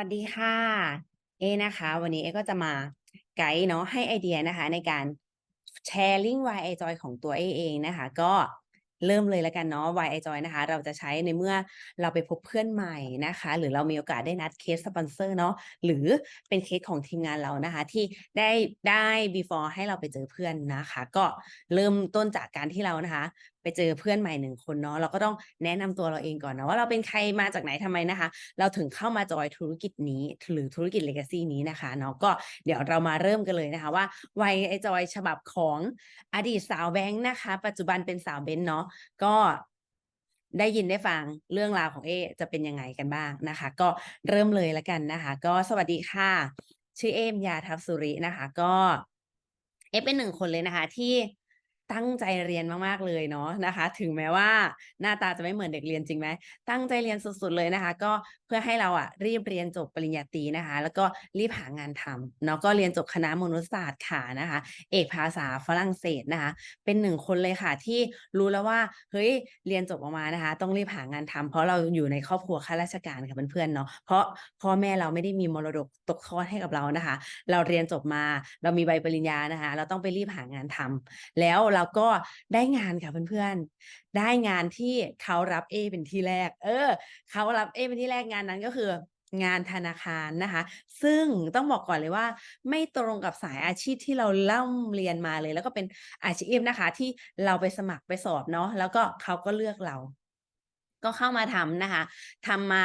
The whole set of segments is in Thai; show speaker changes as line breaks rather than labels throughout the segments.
วัสดีค่ะ เอนะคะ วันนี้เอก็จะมาไกด์เนาะให้ไอเดียนะคะ ในการแชร์ลิงก์ Why I Joy ของตัวเอเองนะคะ ก็เริ่มเลยแล้วกันเนาะ Why I Joy นะคะ เราจะใช้ในเมื่อเราไปพบเพื่อนใหม่นะคะ หรือเรามีโอกาสได้นัดเคสสปอนเซอร์เนาะหรือเป็นเคสของทีมงานเรานะคะ ที่ได้ได้ before ให้เราไปเจอเพื่อนนะคะ ก็เริ่มต้นจากการที่เรานะคะไปเจอเพื่อนใหม่หนึ่งคนเนาะเราก็ต้องแนะนำตัวเราเองก่อนนะว่าเราเป็นใครมาจากไหนทำไมนะคะ เราถึงเข้ามาจอยธุรกิจนี้หรือธุรกิจ Legacy นี้นะคะเนาะก็เดี๋ยวเรามาเริ่มกันเลยนะคะว่าวัยไอจอยฉบับของอดีตสาวแบงค์นะคะ ปัจจุบันเป็นสาวเบนเนาะก็ได้ยินได้ฟังเรื่องราวของเอจะเป็นยังไงกันบ้างนะคะ ก็เริ่มเลยแล้วกันนะคะ ก็สวัสดีค่ะ ชื่อเอมยาทัพสุรินะคะ ก็เอเป็นหนึ่งคนเลยนะคะ ที่ ตั้งใจเรียนมากๆเลยเนาะนะคะ ถึงแม้ว่าหน้าตาจะไม่เหมือนเด็กเรียนจริงไหมตั้งใจเรียนสุดๆเลยนะคะ ก็เพื่อให้เราอะรีบเรียนจบปริญญาตรีนะคะ แล้วก็รีบหางานทำเนาะก็เรียนจบคณะมนุษยศาสตร์ค่ะนะคะ เอกภาษาฝรั่งเศสนะคะ เป็นหนึ่งคนเลยค่ะที่รู้แล้วว่าเฮ้ยเรียนจบออกมานะคะ ต้องรีบหางานทำเพราะเราอยู่ในครอบครัวข้าราชการค่ะเพื่อนๆเนาะเพราะพ่อแม่เราไม่ได้มีมรดกตกทอดให้กับเรานะคะ เราเรียนจบมาเรามีใบปริญญานะคะ เราต้องไปรีบหางานทำแล้วเราแล้วก็ได้งานค่ะเพื่อนๆ ได้งานที่เขารับเอเป็นที่แรก เออ เขารับเอเป็นที่แรกงานนั้นก็คืองานธนาคารนะคะ ซึ่งต้องบอกก่อนเลยว่า ไม่ตรงกับสายอาชีพที่เราเล่าเรียนมาเลย แล้วก็เป็นอาชีพนะคะ ที่เราไปสมัครไปสอบเนาะแล้วก็เขาก็เลือกเราก็เข้ามาทำนะคะทำมา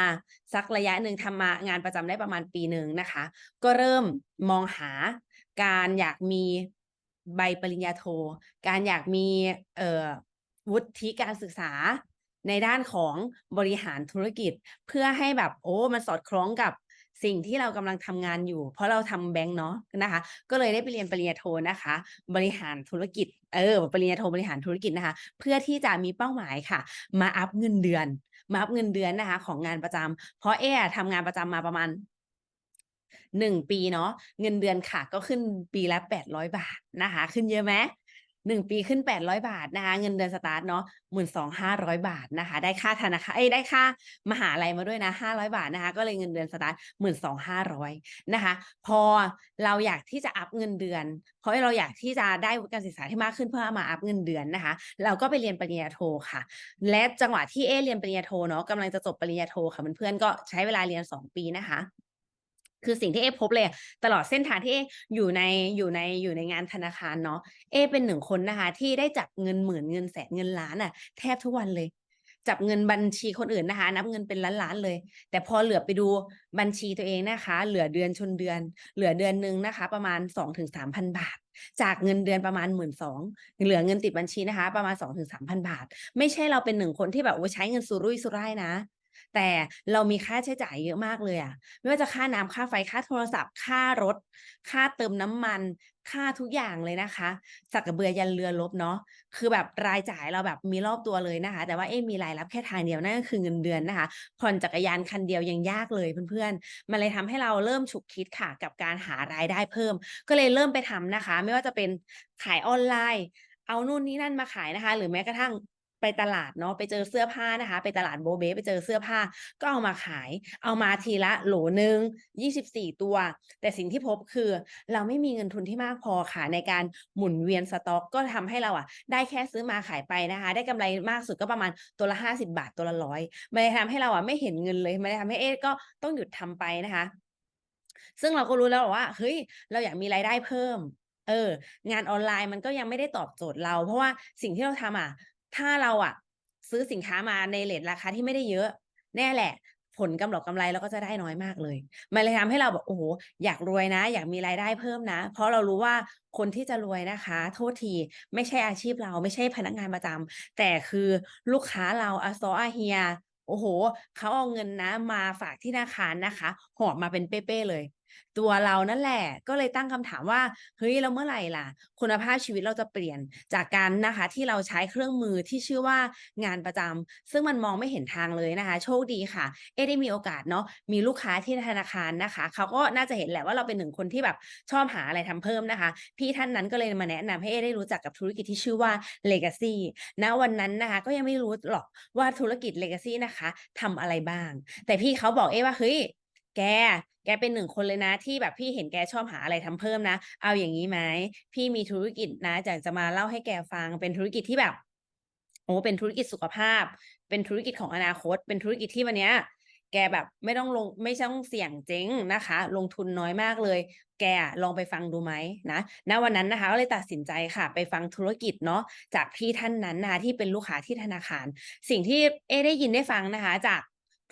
สักระยะหนึ่งทำมางานประจำได้ประมาณปีหนึ่งนะคะ ก็เริ่มมองหาการอยากมี ใบปริญญาโท การอยากมีวุฒิการศึกษาในด้านของบริหารธุรกิจ เพื่อให้แบบโอ้มันสอดคล้องกับสิ่งที่เรากำลังทำงานอยู่ เพราะเราทำแบงค์เนาะนะคะ ก็เลยได้ไปเรียนปริญญาโทนะคะ บริหารธุรกิจเออปริญญาโทบริหารธุรกิจนะคะ เพื่อที่จะมีเป้าหมายค่ะ มาอัพเงินเดือน มาอัพเงินเดือนนะคะ ของงานประจำเพราะเอ๊ะทำงานประจำมาประมาณ หนึ่งปีเนาะเงินเดือนค่ะก็ขึ้นปีละแปดร้อยบาทนะคะ ขึ้นเยอะไหมหนึ่งปีขึ้นแปดร้อยบาทนะคะ เงินเดือนสตาร์ทเนาะหมื่นสองห้าร้อยบาทนะคะ ได้ค่าธนาคารเอ้ยได้ค่ามหาลัยมาด้วยนะห้าร้อยบาทนะคะ ก็เลยเงินเดือนสตาร์ทหมื่นสองห้าร้อยนะคะ พอเราอยากที่จะอัพเงินเดือน เพราะเราอยากที่จะได้การศึกษาที่มากขึ้นเพื่อมาอัพเงินเดือนนะคะ เราก็ไปเรียนปริญญาโทค่ะ และจังหวะที่เอเรียนปริญญาโทเนาะกำลังจะจบปริญญาโทค่ะเพื่อนๆก็ใช้เวลาเรียนสองปีนะคะ คือสิ่งที่เอพบเลย ตลอดเส้นทางที่เออยู่ในอยู่ในอยู่ในงานธนาคารเนาะเอเป็นหนึ่งคนนะคะ ที่ได้จับเงินหมื่นเงินแสนเงินล้านอะ แทบทุกวันเลย จับเงินบัญชีคนอื่นนะคะ นับเงินเป็นล้านๆเลย แต่พอเหลือไปดูบัญชีตัวเองนะคะ เหลือเดือนชนเดือน เหลือเดือนหนึ่งนะคะ ประมาณสองถึงสามพันบาทจากเงินเดือนประมาณหมื่นสองเหลือเงินติดบัญชีนะคะ ประมาณสองถึงสามพันบาท ไม่ใช่เราเป็นหนึ่งคนที่แบบโอ้ใช้เงินสุรุ่ยสุร่ายนะ แต่เรามีค่าใช้จ่ายเยอะมากเลยอะไม่ว่าจะค่าน้ำค่าไฟค่าโทรศัพท์ ค่ารถ ค่าเติมน้ำมัน ค่าทุกอย่างเลยนะคะ สักกระเบือยันเรือลบเนาะคือแบบรายจ่ายเราแบบมีรอบตัวเลยนะคะ แต่ว่าเอ๊มีรายรับแค่ทางเดียวนั่นก็คือเงินเดือนนะคะผ่อนจักรยานคันเดียวยังยากเลยเพื่อนๆมันเลยทำให้เราเริ่มฉุกคิดค่ะกับการหารายได้เพิ่ม ก็เลยเริ่มไปทำนะคะ ไม่ว่าจะเป็นขายออนไลน์ เอานู่นนี่นั่นมาขายนะคะ หรือแม้กระทั่ง ไปตลาดเนาะไปเจอเสื้อผ้านะคะ ไปตลาดโบเบไปเจอเสื้อผ้า ก็เอามาขาย เอามาทีละโหลหนึ่งยี่สิบสี่ตัว แต่สิ่งที่พบคือ เราไม่มีเงินทุนที่มากพอค่ะในการหมุนเวียนสต็อก ก็ทำให้เราอะได้แค่ซื้อมาขายไปนะคะ ได้กำไรมากสุดก็ประมาณตัวละห้าสิบาทตัวละร้อยมันเลยทำให้เราอะไม่เห็นเงินเลยมันเลยทำให้เอ๊ก็ต้องหยุดทำไปนะคะ ซึ่งเราก็รู้แล้วว่าเฮ้ยเราอยากมีรายได้เพิ่มเออ งานออนไลน์มันก็ยังไม่ได้ตอบโจทย์เรา เพราะว่าสิ่งที่เราทำอะ ถ้าเราอะ ซื้อสินค้ามาในเรทราคาที่ไม่ได้เยอะ แน่แหละ ผลกำไรกำไรเราก็จะได้น้อยมากเลย มันเลยทำให้เราแบบโอ้โหอยากรวยนะ อยากมีรายได้เพิ่มนะ เพราะเรารู้ว่าคนที่จะรวยนะคะ โทษทีไม่ใช่อาชีพเราไม่ใช่พนักงานประจำแต่คือลูกค้าเราอาซออาเฮียโอ้โห เขาเอาเงินนะ มาฝากที่ธนาคารนะคะ หอบมาเป็นเป้ๆเลย ตัวเรานั่นแหละ ก็เลยตั้งคำถามว่าเฮ้ยเราเมื่อไหร่ล่ะ คุณภาพชีวิตเราจะเปลี่ยนจากการนะคะ ที่เราใช้เครื่องมือที่ชื่อว่างานประจำซึ่งมันมองไม่เห็นทางเลยนะคะ โชคดีค่ะ เอได้มีโอกาสเนาะมีลูกค้าที่ธนาคารนะคะ เขาก็น่าจะเห็นแหละว่าเราเป็นหนึ่งคนที่แบบชอบหาอะไรทำเพิ่มนะคะ พี่ท่านนั้นก็เลยมาแนะนำให้เอได้รู้จักกับธุรกิจที่ชื่อว่า Legacy ณวันนั้นนะคะก็ยังไม่รู้หรอกว่าธุรกิจ Legacy นะคะทำอะไรบ้าง แต่พี่เขาบอกเอว่าเฮ้ย แก แกเป็นหนึ่งคนเลยนะ ที่แบบพี่เห็นแกชอบหาอะไรทำเพิ่มนะ เอาอย่างนี้ไหม พี่มีธุรกิจนะอยากจะมาเล่าให้แกฟัง เป็นธุรกิจที่แบบ โอ้ เป็นธุรกิจสุขภาพ เป็นธุรกิจของอนาคต เป็นธุรกิจที่วันเนี้ย แกแบบไม่ต้องลงไม่ต้องเสี่ยงเจ๊งนะคะ ลงทุนน้อยมากเลย แกลองไปฟังดูไหมนะณวันนั้นนะคะก็เลยตัดสินใจค่ะ ไปฟังธุรกิจเนาะจากพี่ท่านนั้นนะคะที่เป็นลูกค้าที่ธนาคาร สิ่งที่เอ๊ได้ยินได้ฟังนะคะ จาก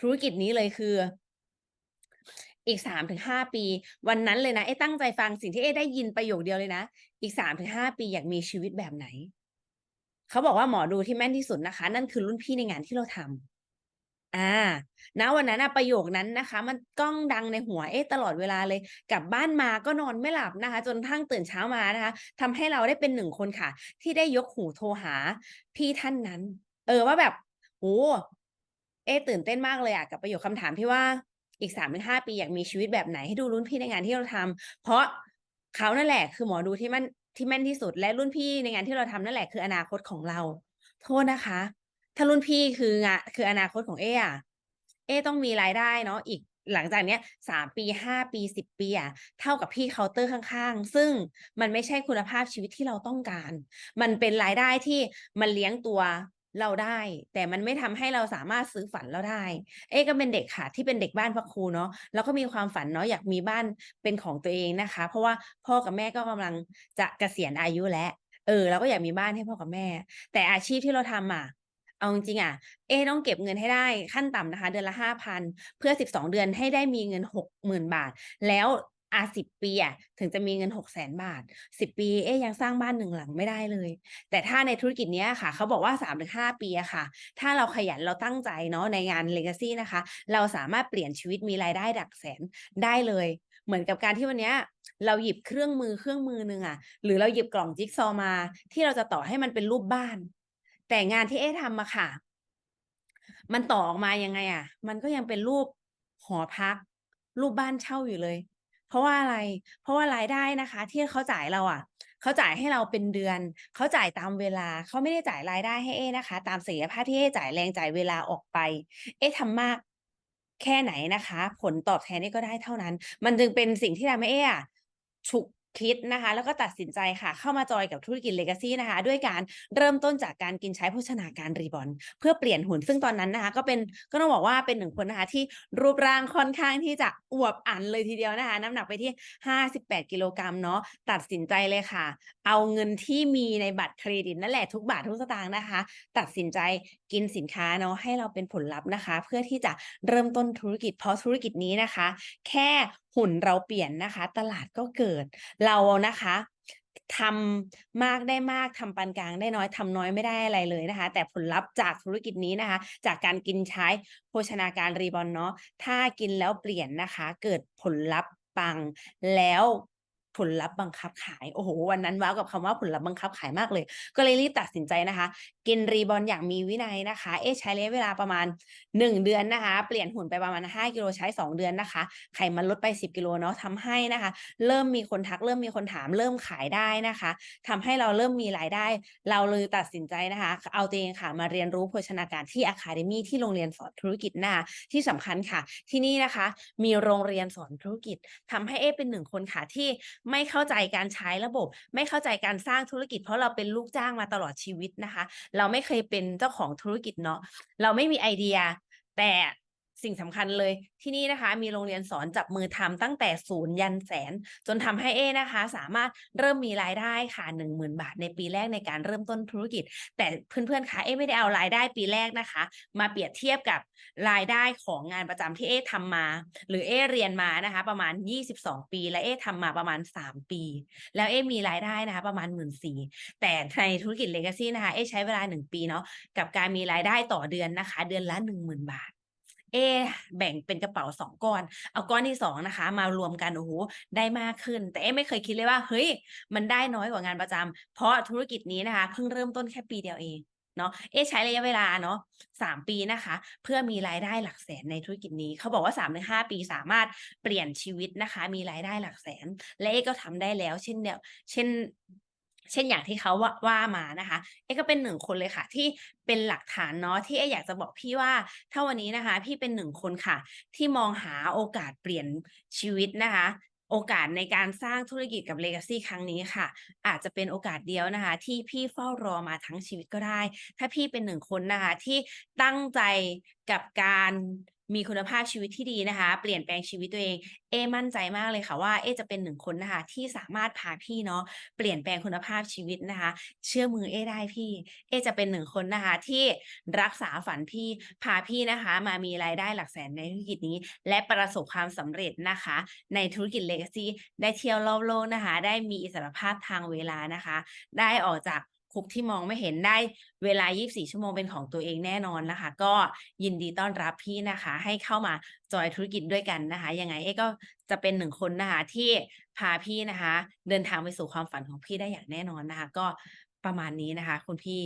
ธุรกิจนี้เลยคือ อีก3-5ปี วันนั้นเลยนะเอ๊ตั้งใจฟังสิ่งที่เอ๊ได้ยินประโยคเดียวเลยนะ อีก3-5ปีอยากมีชีวิตแบบไหน เขาบอกว่าหมอดูที่แม่นที่สุดนะคะ นั่นคือรุ่นพี่ในงานที่เราทำอ่าณวันนั้นนะประโยคนั้นนะคะ มันก้องดังในหัวเอ๊ตลอดเวลาเลย กลับบ้านมาก็นอนไม่หลับนะคะ จนทั่งตื่นเช้ามานะคะทำให้เราได้เป็น1คนค่ะ ที่ได้ยกหูโทรหาพี่ท่านนั้น เออว่าแบบโอ้โฮเอ๊ตื่นเต้นมากเลยอะกับประโยคคำถามที่ว่า อีก3-5ปีอยากมีชีวิตแบบไหนให้ดูรุ่นพี่ในงานที่เราทำเพราะเขานั่นแหละคือหมอดูที่มันที่แม่นที่สุดและรุ่นพี่ในงานที่เราทำนั่นแหละคืออนาคตของเรา โทษนะคะ ถ้ารุ่นพี่คืองาคืออนาคตของเออะเอต้องมีรายได้เนาะอีกหลังจากเนี้ย3ปี5ปี10ปีอะเท่ากับพี่เคาน์เตอร์ข้างๆ ซึ่งมันไม่ใช่คุณภาพชีวิตที่เราต้องการ มันเป็นรายได้ที่มันเลี้ยงตัว เราได้ แต่มันไม่ทำให้เราสามารถซื้อฝันเราได้ เอ๊ก็เป็นเด็กค่ะที่เป็นเด็กบ้านพักครูเนาะแล้วก็มีความฝันเนาะอยากมีบ้านเป็นของตัวเองนะคะ เพราะว่าพ่อกับแม่ก็กำลังจะเกษียณอายุแล้วเออเราก็อยากมีบ้านให้พ่อกับแม่ แต่อาชีพที่เราทำอะเอาจริงๆอะเอ๊ต้องเก็บเงินให้ได้ขั้นต่ำนะคะ เดือนละ5,000เพื่อ12เดือนให้ได้มีเงิน60,000บาท แล้ว อา10ปีอะถึงจะมีเงิน600,000บาท10ปี เอ๊ยังสร้างบ้าน1หลังไม่ได้เลย แต่ถ้าในธุรกิจเนี้ยค่ะ เขาบอกว่า3-5ปีอะค่ะ ถ้าเราขยันเราตั้งใจเนาะในงาน Legacy นะคะ เราสามารถเปลี่ยนชีวิตมีรายได้หลักแสนได้เลย เหมือนกับการที่วันเนี้ยเราหยิบเครื่องมือเครื่องมือหนึ่งอะหรือเราหยิบกล่องจิ๊กซอมา ที่เราจะต่อให้มันเป็นรูปบ้าน แต่งานที่เอ๊ทำอะค่ะ มันต่อออกมายังไงอะมันก็ยังเป็นรูปหอพัก รูปบ้านเช่าอยู่เลย เพราะว่าอะไร เพราะว่ารายได้นะคะ ที่เขาจ่ายเราอะเขาจ่ายให้เราเป็นเดือน เขาจ่ายตามเวลา เขาไม่ได้จ่ายรายได้ให้เอ๊นะคะ ตามศักยภาพที่เอ๊จ่ายแรงจ่ายเวลาออกไป เอ๊ทำมากแค่ไหนนะคะ ผลตอบแทนนี่ก็ได้เท่านั้น มันจึงเป็นสิ่งที่ทำให้เอ๊อะฉุก คิดนะคะ แล้วก็ตัดสินใจค่ะ เข้ามาจอยกับธุรกิจ Legacy นะคะ ด้วยการเริ่มต้นจากการกินใช้โภชนาการ Reborn เพื่อเปลี่ยนหุ่นซึ่งตอนนั้นนะคะ ก็เป็นก็ต้องบอกว่าเป็น1คนนะคะที่รูปร่างค่อนข้างที่จะอวบอันเลยทีเดียวนะคะ น้ำหนักไปที่ 58 กิโลกรัมเนาะตัดสินใจเลยค่ะ เอาเงินที่มีในบัตรเครดิตนั่นแหละทุกบาททุกสตางค์นะคะ ตัดสินใจ กินสินค้าเนาะให้เราเป็นผลลัพธ์นะคะ เพื่อที่จะเริ่มต้นธุรกิจ เพราะธุรกิจนี้นะคะ แค่หุ่นเราเปลี่ยนนะคะ ตลาดก็เกิดเรานะคะทำมากได้มากทำปานกลางได้น้อยทำน้อยไม่ได้อะไรเลยนะคะ แต่ผลลัพธ์จากธุรกิจนี้นะคะ จากการกินใช้โภชนาการ Reborn เนาะถ้ากินแล้วเปลี่ยนนะคะ เกิดผลลัพธ์ปังแล้ว ผลลัพธ์บังคับขายโอ้โฮวันนั้นว้าวกับคำว่าผลลัพธ์บังคับขายมากเลย ก็เลยรีบตัดสินใจนะคะ กิน Reborn อย่างมีวินัยนะคะ เอ๊ใช้ระยะเวลาประมาณ 1 เดือนนะคะ เปลี่ยนหุ่นไปประมาณ 5 กิโลใช้ 2 เดือนนะคะ ไขมันลดไป 10 กิโลเนาะทำให้นะคะ เริ่มมีคนทักเริ่มมีคนถามเริ่มขายได้นะคะทำให้เราเริ่มมีรายได้ เราเลยตัดสินใจนะคะ เอาตัวเองค่ะมาเรียนรู้โภชนาการที่ Academy ที่โรงเรียนสอนธุรกิจนะคะที่สำคัญค่ะ ที่นี่นะคะ มีโรงเรียนสอนธุรกิจทำให้เอ๊เป็น1คนค่ะที่ไม่เข้าใจการใช้ระบบ ไม่เข้าใจการสร้างธุรกิจ เพราะเราเป็นลูกจ้างมาตลอดชีวิตนะคะ เราไม่เคยเป็นเจ้าของธุรกิจเนาะเราไม่มีไอเดีย แต่ สิ่งสำคัญเลยที่นี่นะคะ มีโรงเรียนสอนจับมือทำตั้งแต่ศูนย์ยันแสน จนทำให้เอ๊นะคะ สามารถเริ่มมีรายได้ค่ะ10,000บาทในปีแรกในการเริ่มต้นธุรกิจ แต่เพื่อนๆคะเอ๊ไม่ได้เอารายได้ปีแรกนะคะ มาเปรียบเทียบกับรายได้ของงานประจำที่เอ๊ทำมา หรือเอ๊เรียนมานะคะ ประมาณ 22 ปี และเอ๊ทำมาประมาณ 3 ปี แล้วเอ๊มีรายได้นะคะ ประมาณ14,000แต่ในธุรกิจ Legacy นะคะเอ๊ใช้เวลา 1 ปีเนาะกับการมีรายได้ต่อเดือนนะคะ เดือนละ 10,000 บาท เอ แบ่งเป็นกระเป๋า2ก้อน เอาก้อนที่2นะคะ มารวมกันโอ้โฮได้มากขึ้น แต่เอไม่เคยคิดเลยว่า เฮ้ย มันได้น้อยกว่างานประจำเพราะธุรกิจนี้นะคะเพิ่งเริ่มต้นแค่ปีเดียวเองเนาะเอ๊ใช้ระยะเวลาเนาะ3ปีนะคะ เพื่อมีรายได้หลักแสนในธุรกิจนี้ เขาบอกว่า3-5ปีสามารถเปลี่ยนชีวิตนะคะ มีรายได้หลักแสน และเอ๊ก็ทำได้แล้ว เช่นเดียวเช่น เช่นอย่างที่เขาว่าว่ามานะคะเอ๊ก็เป็นหนึ่งคนเลยค่ะ ที่เป็นหลักฐานเนาะที่เอ๊อยากจะบอกพี่ว่า ถ้าวันนี้นะคะ พี่เป็นหนึ่งคนค่ะ ที่มองหาโอกาสเปลี่ยนชีวิตนะคะโอกาสในการสร้างธุรกิจกับ Legacy ครั้งนี้ค่ะ อาจจะเป็นโอกาสเดียวนะคะ ที่พี่เฝ้ารอมาทั้งชีวิตก็ได้ ถ้าพี่เป็นหนึ่งคนนะคะ ที่ตั้งใจกับการ มีคุณภาพชีวิตที่ดีนะคะ เปลี่ยนแปลงชีวิตตัวเอง เอมั่นใจมากเลยค่ะว่าเอจะเป็นหนึ่งคนนะคะ ที่สามารถพาพี่เนาะเปลี่ยนแปลงคุณภาพชีวิตนะคะ เชื่อมือเอได้พี่ เอจะเป็นหนึ่งคนนะคะ ที่รักษาฝันพี่พาพี่นะคะ มามีรายได้หลักแสนในธุรกิจนี้ และประสบความสำเร็จนะคะ ในธุรกิจ Legacy ได้เที่ยวรอบโลกนะคะ ได้มีอิสรภาพทางเวลานะคะ ได้ออกจาก คุกที่มองไม่เห็นได้เวลา 24 ชั่วโมงเป็นของตัวเองแน่นอนนะคะ ก็ยินดีต้อนรับพี่นะคะ ให้เข้ามาจอยธุรกิจด้วยกันนะคะ ยังไงเอ๊ก็จะเป็นหนึ่งคนนะคะที่พาพี่นะคะ เดินทางไปสู่ความฝันของพี่ได้อย่างแน่นอนนะคะ ก็ประมาณนี้นะคะ คุณพี่